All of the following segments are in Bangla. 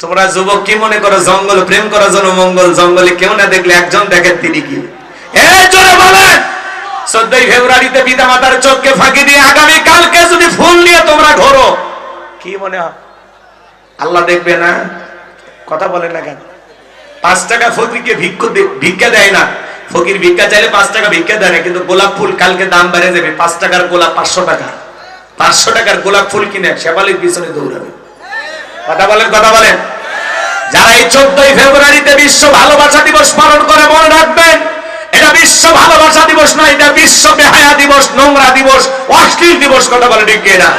তোমরা যুবক কি মনে করো, জঙ্গল প্রেম করার জন্য মঙ্গল জঙ্গলে কেউ না দেখলে একজন দেখেন তিনি কি? চোদ্দই ফেব্রুয়ারিতে পিতা মাতার চোখকে ফাঁকি দিয়ে আগামী কালকে যদি ফুল নিয়ে তোমরা ঘোরো, কি মনে হয়? আল্লাহ দেখবে না? কথা বলেন না কেন? পাঁচ টাকা ফকিরকে ভিক্ষু ভিক্ষা দেয় না। ফকির ভিক্ষা চাইলে পাঁচ টাকা ভিক্ষা দেয় না, কিন্তু গোলাপ ফুল কালকে দাম বেড়ে যাবে। পাঁচ টাকার গোলাপ পাঁচশো টাকা। পাঁচশো টাকার গোলাপ ফুল কিনে শেফালির পিছনে দৌড়াবে। কথা বলেন কথা বলেন। যারা এই চোদ্দই ফেব্রুয়ারিতে বিশ্ব ভালোবাসা দিবস পালন করে, মনে রাখবেন, এটা বিশ্ব ভালোবাসা দিবস নয়, এটা বিশ্ব বেহায়া দিবস, নোংরা দিবস অশ্লীল দিবস, কথা বলে ঠিক না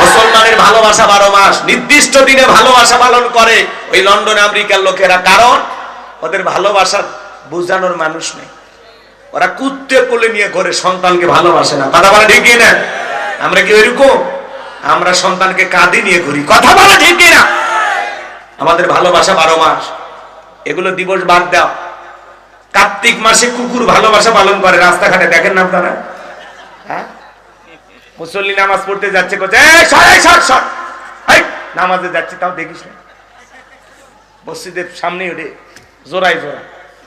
মুসলমানের ভালোবাসা বারো মাস, নির্দিষ্ট দিনে ভালোবাসা পালন করে ওই লন্ডন আমেরিকার লোকেরা। কারণ ওদের ভালোবাসা বোঝানোর মানুষ নেই। ওরা কুত্তে কোলে নিয়ে ঘরে সন্তানকে ভালোবাসে না, কথা বলে ঠিক না আমরা কি ওইরকম? আমরা সন্তানকে কাঁধে নিয়ে ঘুরি। কথা বলে ঠিক না আমাদের ভালোবাসা বারো মাস। এগুলো দিবস বাদ দাও। কার্তিক মাসে কুকুর ভালোবাসা পালন করে। রাস্তাঘাটে দেখেন না আপনারা? হ্যাঁ? মুসল্লি নামাজ পড়তে যাচ্ছে কোথায় "এই, সর, এই, সর, সর। এই, নামাজে যাচ্ছে তাও দেখিস না। মসজিদের সামনে ওঠে জোড়াই জোড়া।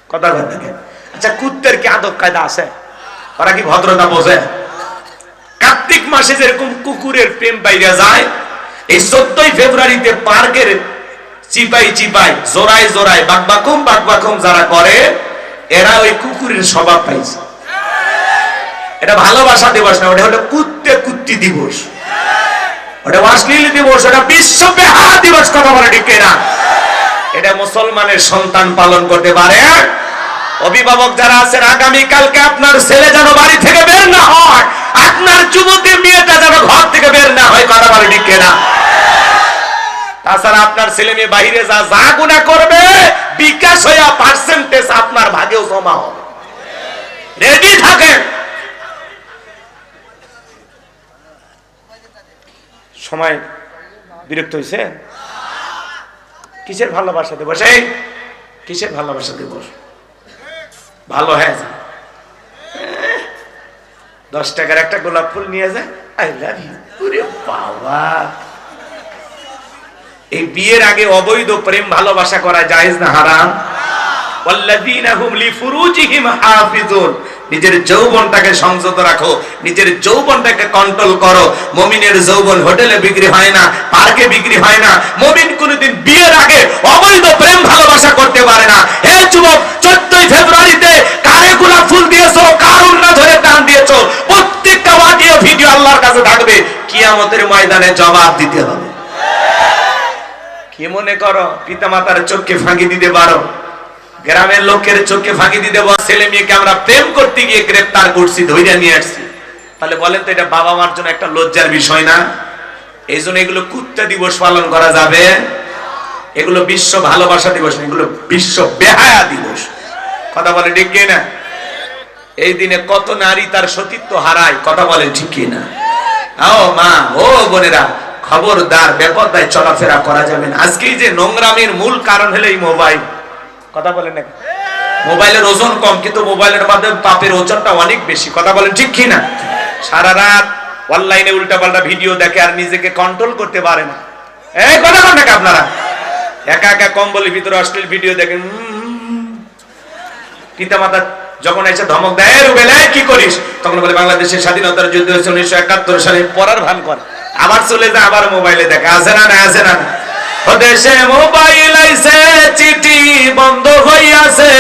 কথা আচ্ছা কুত্তের কি আদব কায়দা আছে? ওরা কি ভদ্রতা বোঝে? কার্তিক মাসে যেরকম কুকুরের প্রেম পাইয়া যায়, এই চোদ্দই ফেব্রুয়ারিতে পার্কের চিপাই চিপাই জোড়াই জোড়াই বাকবাকুম বাকবাকুম যারা করে, এরা ওই কুকুরের স্বভাব পাইছে। এটা ভালোবাসা দিবস না, ওটা হলো কুত্তে কুত্তি দিবস। ওটা অশ্লীল দিবস, ওটা বিশ্ব বেহায়া দিবস, কথা বলে ঠিক না এটা মুসলমানের সন্তান পালন করতে পারে। অভিভাবক যারা আছেন আগামী কালকে আপনার ছেলে যেন বাড়ি থেকে বের না হয়, আপনার যুবতী মেয়েটা যেন ঘর থেকে বের না হয়, কথা বলে ঠিক না তাছাড়া আপনার ছেলে মেয়ে বাইরে যা যা গুণা করবে, বিকাশ হইয়া পার্সেন্টেজ আপনার ভাগেও জমা হবে। রেডি থাকেন? সময় বিরক্ত হয়েছে কিসের ভালোবাসা দিবস এই কিসের ভালোবাসা দিবস ভালো হয়ে যায় দশ টাকার একটা গোলাপ ফুল নিয়ে যায় আই লাভ ইউ বাবা। এই বিয়ের আগে অবৈধ প্রেম ভালোবাসা করা জায়েজ না, হারাম? والذين هم لفروجهم হাফিজুন। নিজের যৌবনটাকে সংযত রাখো, নিজের যৌবনটাকে কন্ট্রোল করো। মমিনের যৌবন হোটেলে বিক্রি হয় না, পার্কে বিক্রি হয় না। মমিন কোনোদিন বিয়ের আগে অবৈধ প্রেম ভালোবাসা করতে পারে না। হে যুবক, চোদ্দই ফেব্রুয়ারিতে কারে গোলাপ ফুল দিয়েছ, কার উন্না ধরে টান দিয়েছ? প্রত্যেকটা অডিও ভিডিও আল্লাহর কাছে থাকবে। কিয়ামতের ময়দানে জবাব দিতে হবে। কি মনে করো পিতা মাতার চোখকে ফাঁকি দিতে পারো? গ্রামের লোকের চোখে ফাঁকি দিতে ছেলে মেয়েকে আমরা প্রেম করতে গিয়ে গ্রেপ্তার করছি ধৈর্য নিয়ে আসছি। তাহলে বলেন তো, এটা বাবা মার জন্য একটা লজ্জার বিষয় না? এই জন্য এগুলো কুত্তা দিবস পালন করা যাবে। এগুলো বিশ্ব ভালোবাসা দিবস এগুলো বিশ্ব বেহায়া দিবস। কথা বলে ঠিক না এই দিনে কত নারী তার সতীত্ব হারায়, কথা বলেন ঠিক না ও মা, ও বোনেরা, খবরদার, বেপরদায় চলাফেরা করা যাবে না। আজকে যে নোংরামের মূল কারণ হলো এই মোবাইল। কথা বলেন না মোবাইলের ওজন কম, কিন্তু মোবাইলের মাধ্যমে পাপের ওজনটা অনেক বেশি। কথা বলেন ঠিক কি না? সারা রাত অনলাইনে উল্টাপাল্টা ভিডিও দেখে আর নিজেকে কন্ট্রোল করতে পারে না। এই কথা বলেন নাকি আপনারা? একা একা কম্বলের ভিতরে অশ্লীল ভিডিও দেখেন পিতা মাতা যখন এসে ধমক দেয়, "এই রুবেল কি করিস? তখন বলে, বাংলাদেশের স্বাধীনতার যুদ্ধ হয়েছে উনিশশো একাত্তর সালে পড়ার ভান কর। আবার চলে যায়, আবার মোবাইলে দেখে আছে না না আছে না না? দেশে মোবাইল আইছে, চিঠি বন্ধ হইয়াছে,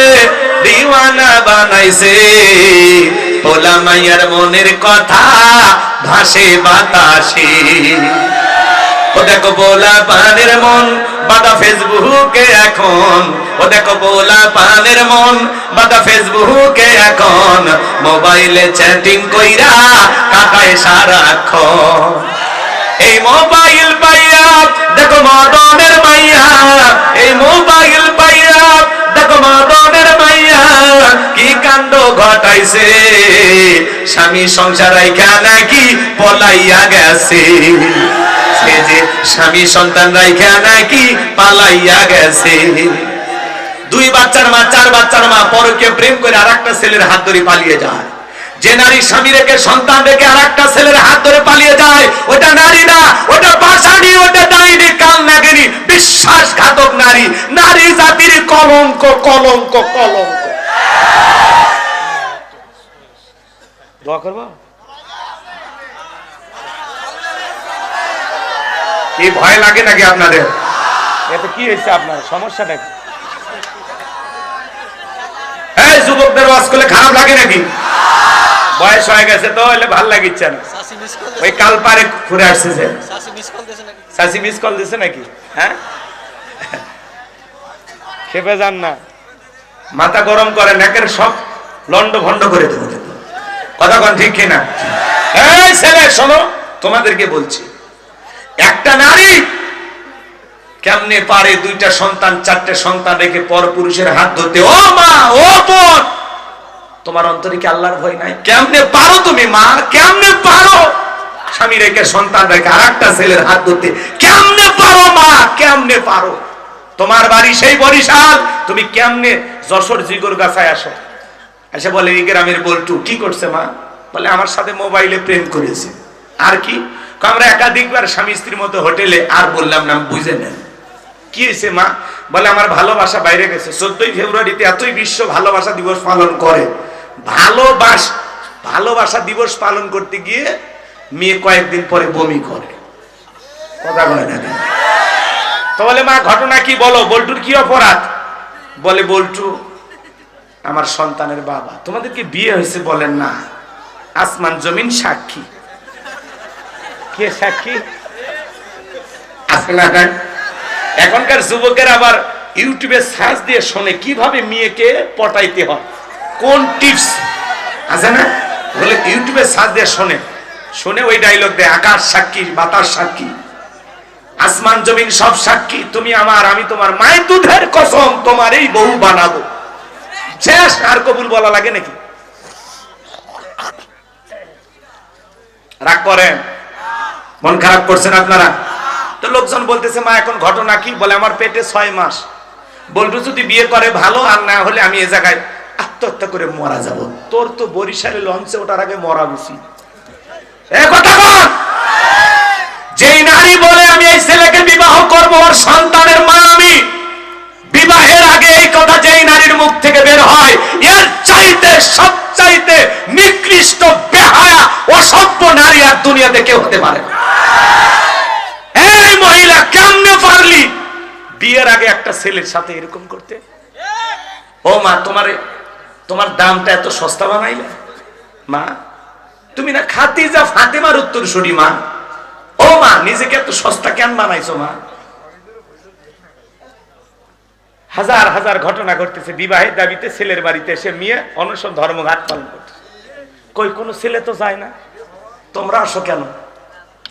দিওয়ানা বানাইছে। পোলা মাইয়ার মনের কথা ভাসে বাতাসে। ও দেখো বোলা পানের মন, বাদা ফেসবুকে এখন। ও দেখো বোলা পানের মন, বাদা ফেসবুকে এখন। মোবাইলে চ্যাটিং কইরা কাটায় সারাক্ষণ। এই মোবাইল পাইয়া, দেখো মদনের মাইয়া। এই মোবাইল পাইয়া, দেখো মদনের মাইয়া। কি কাণ্ড ঘটাইছে? স্বামী সংসার রাইখা নাকি পলাইয়া গেছে? সে যে স্বামী সন্তান রাইখা নাকি পালাইয়া গেছে? দুই বাচ্চার মা, চার বাচ্চার মা, পরকে প্রেম করে আর একটা ছেলের হাত ধরে পালিয়ে যায়। যে নারী স্বামী রেখে সন্তান রেখে আর একটা ছেলের হাত ধরে পালিয়ে যায়, ওটা নারী না, ওটা বাসানি ওটা ডাইনি কাল নাগিনী, বিশ্বাসঘাতক নারী। নারী জাতির কলঙ্ক কলঙ্ক কলঙ্ক। কি ভয় লাগে নাকি আপনাদের? এতে কি হয়েছে আপনার? সমস্যাটা কি? এই যুবকদের ওয়াজ করলে খারাপ লাগে নাকি? বয়স হয়ে গেছে তো হলে ভালো লাগিচ্ছে না। ওই কাল পারে ঘুরে আসছে যে। সাসি মিস কল দিছে নাকি? হ্যাঁ? খেপে যান না। মাথা গরম করে নাকের সব লন্ড ভন্ড করে দেবো কথা কন ঠিক কিনা এই ছেলে শোনো তোমাদেরকে বলছি একটা নারী কেমনে পারে দুইটা সন্তান চারটে সন্তান রেখে পর পুরুষের হাত ধরতে? ও মা ও বোন! তোমার অন্তরে কি আল্লাহর ভয় নাই? কেমনে পারো তুমি, মা? কেমনে পারো? স্বামী রেখে সন্তান রেখে আর একটা ছেলের হাত ধরতে। কেমনে পারো, মা? কেমনে পারো? তোমার বাড়ি সেই বরিশাল। তুমি কেমনে যশোর জিগর গাছায় আসো? এসে বলে, এই গ্রামের বল্টু, কি করছে, মা? বলে, আমার সাথে মোবাইলে প্রেম করেছে। আর কি? আমরা একাধিকবার স্বামী স্ত্রীর মতো হোটেলে আর বললাম না, বুঝে নেন। কি হয়েছে, মা? বলে, আমার ভালোবাসা বাইরে গেছে। চোদ্দই ফেব্রুয়ারিতে এতই বিশ্ব ভালোবাসা দিবস পালন করে। ভালোবাস, ভালোবাসা দিবস পালন করতে গিয়ে মেয়ে কয়েকদিন পরে বমি করে। কথা বলে না কেন? তো বলে, মা, ঘটনা কি বলো? বল্টুর কি অপরাধ? বলে, বল্টু, আমার সন্তানের বাবা। তোমাদের কি বিয়ে হয়েছে বলেন না। আসমান জমিন সাক্ষী। কে সাক্ষী? আছে না? এখনকার যুবকের আবার ইউটিউবে সার্চ দিয়ে শোনে কীভাবে মেয়েকে পটাইতে হয়। কোন টিপস? আছে না? বলে ইউটিউবে সার্চ দিয়ে শোনে। শুনে ওই ডায়লগ দেয়, আকাশ সাক্ষী, বাতাস সাক্ষী, আসমান জমিন সব সাক্ষী, তুমি আমার, আমি তোমার মায়ের দুধের কসম তোমার এই বহু বানাবো। শেষ, আর কবুল বলা লাগে নাকি? রাগ করেন? মন খারাপ করছেন আপনারা? তো লোকজন বলতেছে, মা, এখন ঘটনা কি? বলে, আমার পেটে ছয় মাস। বলটু যদি বিয়ে করে ভালো, আর না হলে আমি এ জায়গায় আত্মহত্যা করে মারা যাব। তোর তো বরিশালে লঞ্চে ওঠার আগে মরা উচিত। যেই নারী বলে, আমি এই ছেলেকে বিবাহ করব, ওর সন্তানের মা আমি। বিবাহের আগে এই কথা যেই নারীর মুখ থেকে বের হয়, এর চাইতে সব চাইতে নিকৃষ্ট, বেহায়া, অসভ্য নারী আর দুনিয়াতে কেউ হতে পারে। এই মহিলা কেমনে পারলি? বিয়ের আগে একটা ছেলের সাথে এরকম করতে? ও মা, তোমার তোমার দামটা এত সস্তা বানাইলে? মা, তুমি না খাতিজা ফাতেমার উত্তর শুনি, মা। ও মা, নিজেকে এত সস্তা কেন বানাইছো, মা? হাজার হাজার ঘটনা ঘটতেছে, বিবাহের দাবিতে ছেলের বাড়িতে এসে মেয়ে অনশন ধর্মঘাট পালন করছে। কই, কোনো ছেলে তো যায় না। তোমরা আসো কেন?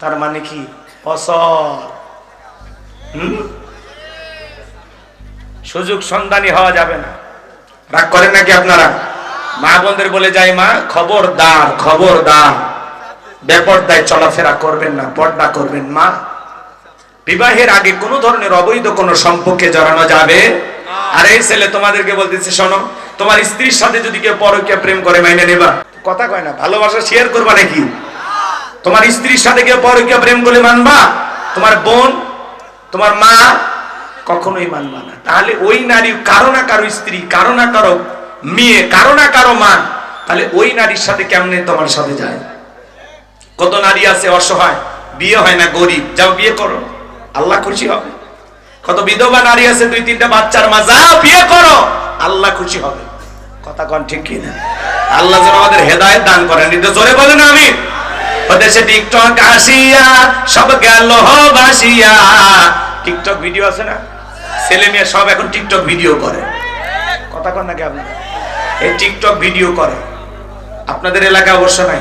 তার মানে কি? হুম? সুযোগ সন্ধানী হওয়া যাবে না। রাগ করেন নাকি আপনারা? মা বোনদের বলে যাই মা, খবরদার খবরদার। বেপর্দায় চলাফেরা করবেন না, পর্দা করবেন মা বিবাহের আগে কোন ধরনের অবৈধ কোন সম্পর্কে জড়ানো যাবে? আর এই ছেলে তোমাদেরকে বলতেছে, শোনো, তোমার স্ত্রীর সাথে যদি কেউ পরকীয়া প্রেম করে, মাইনে নেবা। কথা কয় না, ভালোবাসা শেয়ার করবা নাকি? তোমার স্ত্রীর সাথে কেউ পরকীয়া প্রেম করে মানবা? তোমার বোন, তোমার মা কখনোই মানবা না। তাহলে ওই নারী কারও না কারও স্ত্রী, কারও না কারও মেয়ে, কারও না কারও মা, তাহলে ওই নারীর সাথে কেমনে তোমার সাথে যায়? কত নারী আছে অসহায়, বিয়ে হয় না, গরিব, যাও বিয়ে করো। আল্লাহ খুশি হবে। কত বিধবা নারী আছে, দুই, তিনটা বাচ্চার মা, যাও বিয়ে করো। আল্লাহ খুশি হবে। কথা কন ঠিক কি না আল্লাহ যেন আমাদের হেদায়েত দান করেন। কিন্তু জোরে বলেন আমি ওদেশে টিকটক আসিয়া, সব গেল বাসিয়া। টিকটক ভিডিও আছে না? ছেলে মেয়ে সব এখন টিকটক ভিডিও করে। কথা কন নাকি আপনারা এই টিকটক ভিডিও করে। আপনাদের এলাকা অবশ্য নাই।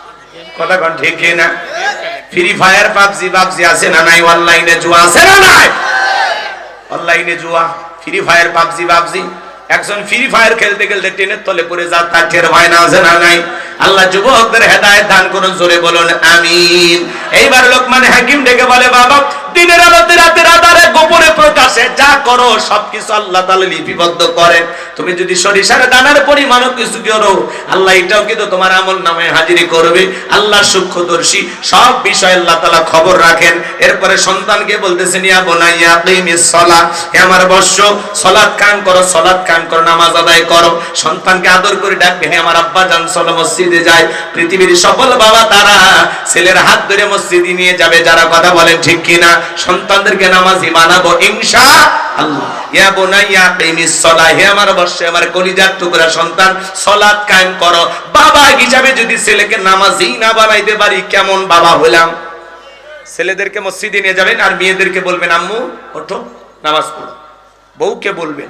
কথা কন ঠিক না? ফ্রি ফায়ার পাবজি পাবজি আছে না নাই? অনলাইনে জুয়া আছে না নাই? অনলাইনে জুয়া। ফ্রি ফায়ার পাবজি পাবজি একজন ফ্রি ফায়ার খেলতে খেলতে টেনের তলে পড়ে যা তার টের ভয় না, আছে না নাই? আল্লাহ যুবকদের হেদায়েত দান করুন, জোরে বলুন, আমিন। এইবার লোকমান হাকিম ডেকে বলে, বাবা দিনের আলোতে রাতের আধারে গোপনে প্রকাশে, যা করো, সবকিছু আল্লাহ তাআলা লিপিবদ্ধ করেন। তুমি যদি সরিষার দানার পরিমাণও কিছু করো, আল্লাহ এটাও কিন্তু তোমার আমল নামে হাজিরি করবে। আল্লাহ সূক্ষ্মদর্শী, সব বিষয় আল্লাহ তাআলা খবর রাখেন। এরপরে সন্তানকে বলতেছেন, ইয়া বুনাইয়া কিমিস সালাহ। হে আমার বর্ষ, সালাত কায়েম করো, সালাত কায়েম করো, নামাজ আদায় করো। সন্তানকে আদর করে ডাকবে, হে আমার আব্বা জান চলো মসজিদে যায় পৃথিবীর সফল বাবা তারা ছেলের হাত ধরে মসজিদে নিয়ে যাবে, যারা কথা বলেন ঠিক কিনা? সন্তানদেরকে নামাজি বানাবো ইনশা ছেলেকে নামাজি না বানাইতে পারি, কেমন বাবা হলাম? ছেলেদেরকে মসজিদে নিয়ে যাবেন আর মেয়েদেরকে বলবেন, আম্মু, ওঠো, নামাজ পড়ো। বউকে বলবেন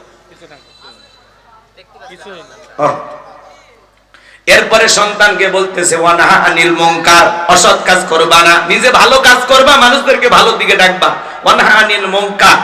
এরপরে সন্তানকে বলতেছে ওয়ানাহা আনিল মঙ্কার অসৎ কাজ করবা না। নিজে ভালো কাজ করবা, মানুষদেরকে ভালো দিকে ডাকবা। ওয়ানাহা আনিল মঙ্কার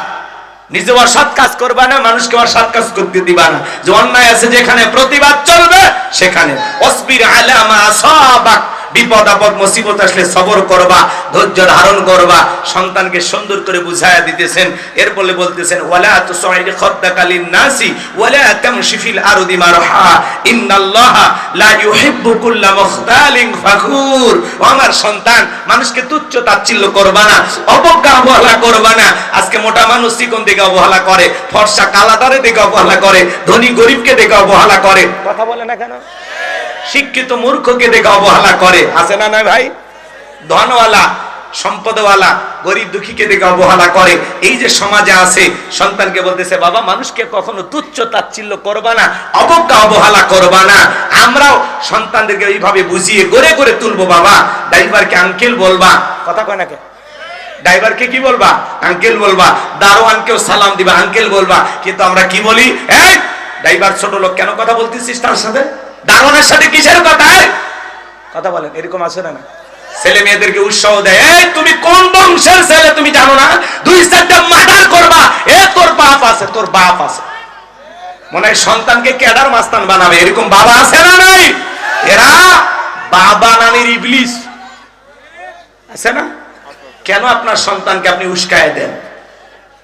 নিজে অসৎ কাজ করবা না, মানুষকে অসৎ কাজ করতে দিবা না। যে অন্যায় আছে যেখানে প্রতিবাদ চলবে, সেখানে। অসবির আলামা সাবাক বিপদ, আপদ, মুসিবত আসলে সবর করবা, ধৈর্য ধারণ করবা। সন্তানকে সুন্দর করে বুঝায়া দিতেছেন। এর বলে বলতেছেন, ওয়ালা তুসাইদ খাদ্দাকালিন নাসি ওয়ালা তামশি ফিল আরদি মারহা। ইন্নাল্লাহা লা ইউহিব্বু কুল্লা মুখতালিন ফাখুর। আমার সন্তান, মানুষকে তুচ্ছ তাচ্ছিল্য করবা না, অবজ্ঞা অবহেলা করবা না। আজকে মোটা মানুষ চিকন দিকে অবহেলা করে, ফর্সা কালাদারে দিকে অবহেলা করে, ধনী গরিবকে দেখে অবহেলা করে। কথা বলে না কেন? শিক্ষিত মূর্খকে দেখে অবহেলা করে। আছে না নয় ভাই? ধনওয়ালা, সম্পদওয়ালা, গরিব দুঃখীকে দেখে অবহেলা করে। এই যে সমাজে আছে, সন্তানকে বলতেছে, বাবা, মানুষকে কখনো তুচ্ছ তাচ্ছিল্য করবা না, অবজ্ঞা অবহেলা করবা না। আমরাও সন্তানদেরকে এইভাবে বুঝিয়ে গড়ে গড়ে তুলবো, বাবা। ড্রাইভারকে আঙ্কেল বলবা। কথা কয় না কে? ড্রাইভারকে কি বলবা? আঙ্কেল বলবা। দারোয়ানকেও সালাম দিবা আঙ্কেল বলবা। কিন্তু আমরা কি বলি? এই, ড্রাইভার ছোট লোক, কেন কথা বলতেছিস তার সাথে? দারোয়ানের সাথে কিসের কথা? কথা বলেন এরকম আছে না ছেলে মেয়েদেরকে উৎসাহ দেয় তুমি কোন বংশের ছেলে তুমি জানো না? দুই চারটা মার্ডার করবা এ তোর বাপ আছে তোর বাপ আছে। মনে হয় সন্তানকে ক্যাডার মাস্তান বানাবে এরকম বাবা আছে না নাই? এরা বাবা নামের ইবলিশ আছে না? কেন আপনার সন্তানকে আপনি উস্কায় দেন?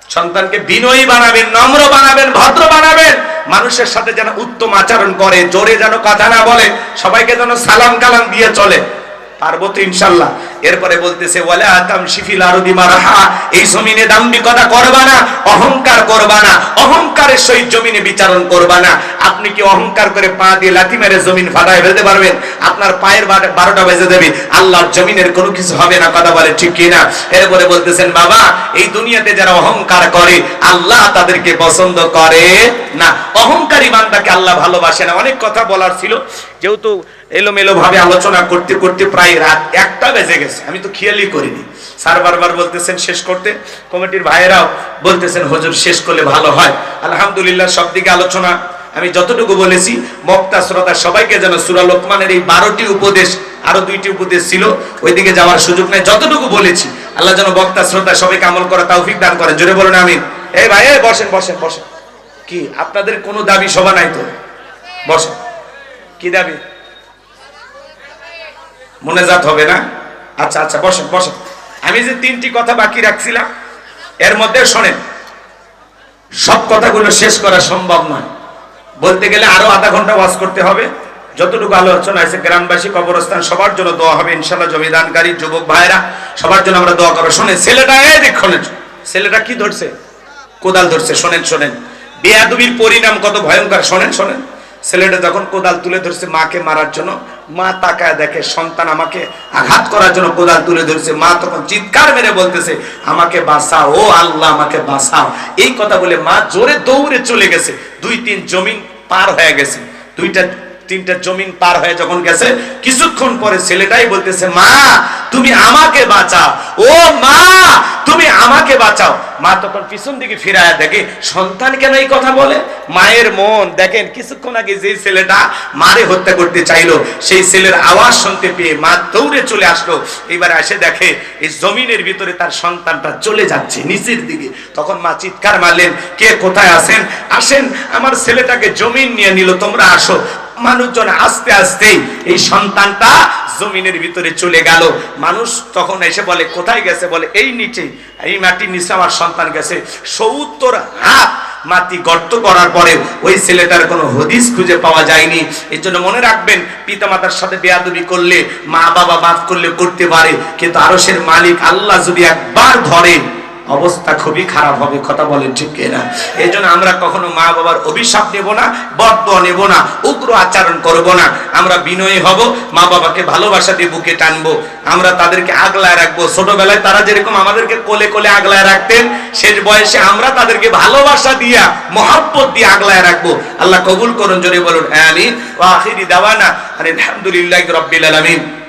সন্তানকে বিনয়ী বানাবেন, নম্র বানাবেন, ভদ্র বানাবেন। মানুষের সাথে যেন উত্তম আচরণ করে, জোরে যেন কথা না বলে, সবাইকে যেন সালাম কালাম দিয়ে চলে। পারব তো ইনশাল্লাহ। এরপরে বলতেছে, ওয়ালা আতাম শিফিল আরদি মারাহা। এই জমিনে দাম্ভিকতা করবা না, অহংকার করবা না, অহংকারের সহিত জমিনে বিচারণ করবা না। আপনি কি অহংকার করে পা দিয়ে লাথি মেরে জমিন ফাটায় ফেলতে পারবেন? আপনার পায়ের বারোটা বেজে দেবে আল্লাহর জমিনের কোনো কিছু হবে না, কথা বলে ঠিক কিনা? এরপরে বলতেছেন, বাবা, এই দুনিয়াতে যারা অহংকার করে, আল্লাহ তাদেরকে পছন্দ করে না। অহংকারী বান্দাকে আল্লাহ ভালোবাসে না। অনেক কথা বলার ছিল। যেহেতু এলোমেলো ভাবে আলোচনা করতে করতে প্রায় রাত একটা বেজে গেছে, আমি তো খেয়ালই করিনি। স্যার বারবার বলতেছেন শেষ করতে, কমিটির ভাইয়েরাও বলতেছেন, হুজুর, শেষ করলে ভালো হয়। আলহামদুলিল্লাহ, সব দিকে আলোচনা আমি যতটুকু বলেছি বক্তা শ্রোতা সবাইকে যেন সুরা লোকমানের এই বারোটি উপদেশ, আরও দুইটি উপদেশ ছিল, ওইদিকে যাওয়ার সুযোগ নেই। যতটুকু বলেছি, আল্লাহ যেন বক্তা শ্রোতা সবাইকে আমল করা তৌফিক দান করে জোরে বলুন, আমিন। এই ভাই বসেন বসেন বসেন। কি, আপনাদের কোনো দাবি সভা নাই তো? বসেন। কি দাবি? মনেজাত হবে না? আচ্ছা আচ্ছা বসেন বসেন। আমি যে তিনটি কথা বাকি রাখছিলাম, এর মধ্যে শোনেন, সব কথাগুলো শেষ করা সম্ভব নয়। বলতে গেলে আরও আধা ঘণ্টা ওয়াজ করতে হবে। যতটুকু আলোচনা আছে গ্রামবাসী, কবরস্থান, সবার জন্য দোয়া হবে ইনশাল্লাহ জমিদানকারী, যুবক ভাইরা সবার জন্য আমরা দোয়া করব। শোনেন, ছেলেটা, এই দেখুন ছেলেটা কি ধরছে? কোদাল ধরছে, শোনেন শোনেন। বেয়াদবির পরিণাম কত ভয়ঙ্কর, শোনেন শোনেন। ছেলেটা যখন কোদাল তুলে ধরছে মাকে মারার জন্য, মা তাকায় দেখে সন্তান আমাকে আঘাত করার জন্য কোদাল তুলে ধরছে। মা তখন চিৎকার মেরে বলতেছে, আমাকে বাঁচাও, ও আল্লাহ, আমাকে বাঁচাও। এই কথা বলে মা জোরে দৌড়ে চলে গেছে। দুই তিন জমিন পার হয়ে গেছে। দুইটা তিনটা জমিন পার হয়ে যখন গেছে, কিছুক্ষণ পরে ছেলেটাই বলতেছে, মা, তুমি আমাকে বাঁচাও। ও মা, তুমি আমাকে বাঁচাও। মা তখন পিছন দিকে ফিরায় দেখে, সন্তান কেন এই কথা বলে? মায়ের মন, দেখেন, কিছুক্ষণ আগে যে ছেলেটা মারে হত্যা করতে চাইলো, সেই ছেলের আওয়াজ শুনতে পেয়ে মা দৌড়ে চলে আসলো। এবার এসে দেখে, এই জমিনের ভিতরে তার সন্তানটা চলে যাচ্ছে নিচের দিকে। তখন মা চিৎকার মারলেন, কে কোথায় আছেন? আসেন, আমার ছেলেটাকে জমিন নিয়ে নিল, তোমরা আসো। মানুষজন আস্তে আস্তেই এই সন্তানটা জমিনের ভিতরে চলে গেল। মানুষ তখন এসে বলে, কোথায় গেছে? বলে, এই নিচে, এই মাটির নিচে আমার সন্তান গেছে। সত্তর হাত মাটি গর্ত করার পরে ওই ছেলেটার কোনো হদিস খুঁজে পাওয়া যায়নি। এর জন্য মনে রাখবেন, পিতামাতার সাথে বেয়াদবি করলে মা বাবা মাফ করলে করতে পারে, কিন্তু আরসের মালিক আল্লাহ যদি একবার ধরে অবস্থা খুবই খারাপ হবে, কথা বলেন ঠিক কিনা? এই জন্য আমরা কখনো মা বাবার অভিশাপ নেব না বদ্ধ নেব না, উগ্র আচরণ করব না। আমরা বিনয়ী হব, মা বাবাকে ভালোবাসা দিয়ে বুকে টানবো। আমরা তাদেরকে আগলায় রাখব। ছোটবেলায় তারা যেরকম আমাদেরকে কোলে কোলে আগলায় রাখতেন, শেষ বয়সে আমরা তাদেরকে ভালোবাসা দিয়া, মহাব্বত দিয়ে আগলায় রাখব। আল্লাহ কবুল করুন, জোরে বলুন, আমিন। ওয়া আখিরি দাওয়ানা, আলহামদুলিল্লাহি রাব্বিল আলামিন।